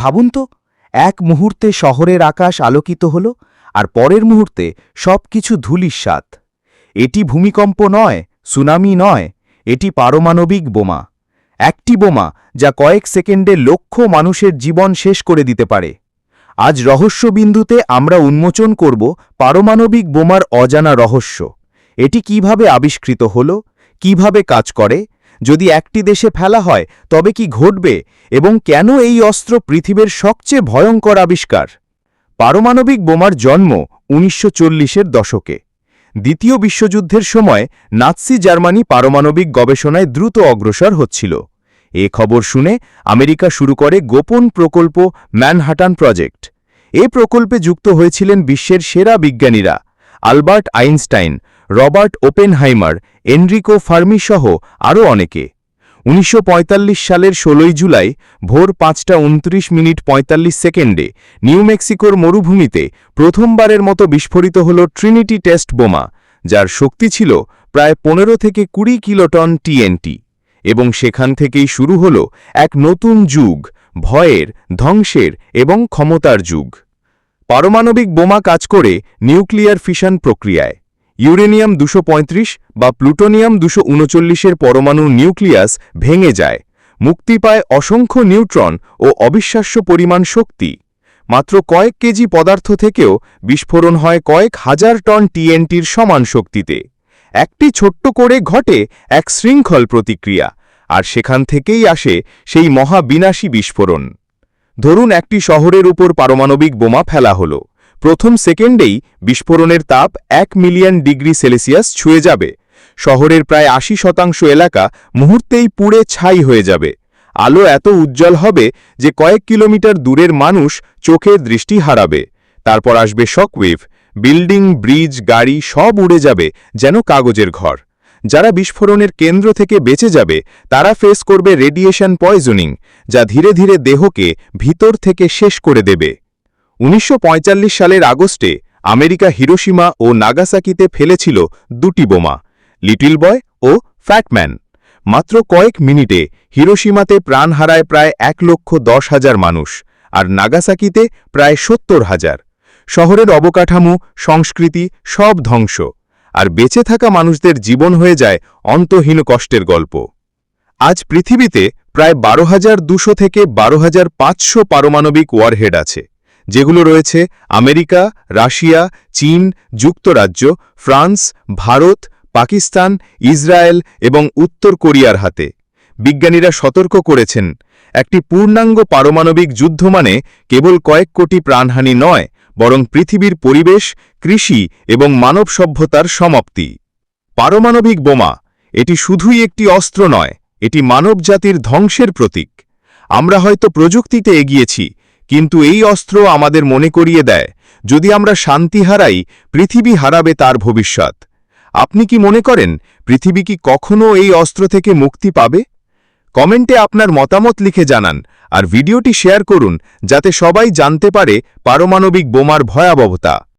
ভাবুন তো, এক মুহূর্তে শহরের আকাশ আলোকিত হল আর পরের মুহূর্তে সব কিছু ধূলিস্বাত এটি ভূমিকম্প নয়, সুনামি নয়, এটি পারমাণবিক বোমা। একটি বোমা যা কয়েক সেকেন্ডে লক্ষ মানুষের জীবন শেষ করে দিতে পারে। আজ রহস্যবিন্দুতে আমরা উন্মোচন করব পারমাণবিক বোমার অজানা রহস্য। এটি কীভাবে আবিষ্কৃত হল, কীভাবে কাজ করে যদি একটি দেশে ফেলা হয়, তবে কি ঘটবে? এবং কেন এই অস্ত্র পৃথিবীর সবচেয়ে ভয়ঙ্কর আবিষ্কার? পারমাণবিক বোমার জন্ম উনিশশো দশকে। দ্বিতীয় বিশ্বযুদ্ধের সময় নাৎসি জার্মানি পারমাণবিক গবেষণায় দ্রুত অগ্রসর হচ্ছিল। এ খবর শুনে আমেরিকা শুরু করে গোপন প্রকল্প ম্যানহাটান প্রজেক্ট। এ প্রকল্পে যুক্ত হয়েছিলেন বিশ্বের সেরা বিজ্ঞানীরা, Albert Einstein Robert Oppenheimer, Enrico Fermi সহ আরও অনেকে। উনিশশো পঁয়তাল্লিশ সালের ১৬ই জুলাই ভোর পাঁচটা উনত্রিশ মিনিট ৪৫ সেকেন্ডে নিউ মেক্সিকোর মরুভূমিতে প্রথমবারের মতো বিস্ফোরিত হল ট্রিনিটি টেস্ট বোমা, যার শক্তি ছিল প্রায় পনেরো থেকে কুড়ি কিলোটন টিএনটি। এবং সেখান থেকেই শুরু হল এক নতুন যুগ, ভয়ের, ধ্বংসের এবং ক্ষমতার যুগ। পারমাণবিক বোমা কাজ করে নিউক্লিয়ার ফিশন প্রক্রিয়ায়। ইউরেনিয়াম দুশো বা প্লুটোনিয়াম দুশো উনচল্লিশের পরমাণু নিউক্লিয়াস ভেঙে যায়। মুক্তি পায় অসংখ্য নিউট্রন ও অবিশ্বাস্য পরিমাণ শক্তি। মাত্র কয়েক কেজি পদার্থ থেকেও বিস্ফোরণ হয় কয়েক হাজার টন টিএনটির সমান শক্তিতে। একটি ছোট্ট করে ঘটে এক শৃঙ্খল প্রতিক্রিয়া, আর সেখান থেকেই আসে সেই মহাবিনাশী বিস্ফোরণ। ধরুন একটি শহরের উপর পারমাণবিক বোমা ফেলা হলো। প্রথম সেকেন্ডেই বিস্ফোরণের তাপ এক মিলিয়ন ডিগ্রি সেলসিয়াস ছুঁয়ে যাবে। শহরের প্রায় আশি শতাংশ এলাকা মুহূর্তেই পুড়ে ছাই হয়ে যাবে। আলো এত উজ্জ্বল হবে যে কয়েক কিলোমিটার দূরের মানুষ চোখের দৃষ্টি হারাবে। তারপর আসবে শকওয়েভ। বিল্ডিং, ব্রিজ, গাড়ি সব উড়ে যাবে যেন কাগজের ঘর। যারা বিস্ফোরণের কেন্দ্র থেকে বেঁচে যাবে, তারা ফেস করবে রেডিয়েশন পয়জনিং, যা ধীরে ধীরে দেহকে ভিতর থেকে শেষ করে দেবে। উনিশশো পঁয়তাল্লিশ সালের আগস্টে আমেরিকা হিরোসীমা ও নাগাসাকিতে ফেলেছিল দুটি বোমা, লিটিল বয় ও ফ্যাটম্যান। মাত্র কয়েক মিনিটে হিরোসীমাতে প্রাণ হারায় প্রায় এক লক্ষ দশ হাজার মানুষ আর নাগাসাকিতে প্রায় সত্তর হাজার। শহরের অবকাঠামো, সংস্কৃতি সব ধ্বংস আর বেঁচে থাকা মানুষদের জীবন হয়ে যায় অন্তহীন কষ্টের গল্প। আজ পৃথিবীতে প্রায় বারো হাজার দুশো থেকে বারো হাজার পাঁচশো পারমাণবিক ওয়ারহেড আছে। যেগুলো রয়েছে আমেরিকা, রাশিয়া, চীন, যুক্তরাজ্য, ফ্রান্স, ভারত, পাকিস্তান, ইসরায়েল এবং উত্তর কোরিয়ার হাতে। বিজ্ঞানীরা সতর্ক করেছেন, একটি পূর্ণাঙ্গ পারমাণবিক যুদ্ধ মানে কেবল কয়েক কোটি প্রাণহানি নয়, বরং পৃথিবীর পরিবেশ, কৃষি এবং মানব সভ্যতার সমাপ্তি। পারমাণবিক বোমা, এটি শুধুই একটি অস্ত্র নয়, এটি মানবজাতির ধ্বংসের প্রতীক। আমরা হয়তো প্রযুক্তিতে এগিয়েছি কিন্তু এই অস্ত্র আমাদের মনে করিয়ে দেয়, যদি আমরা শান্তি হারাই, পৃথিবী হারাবে তার ভবিষ্যৎ। আপনি কি মনে করেন, পৃথিবী কি কখনও এই অস্ত্র থেকে মুক্তি পাবে? কমেন্টে আপনার মতামত লিখে জানান, আর ভিডিওটি শেয়ার করুন, যাতে সবাই জানতে পারে পারমাণবিক বোমার ভয়াবহতা।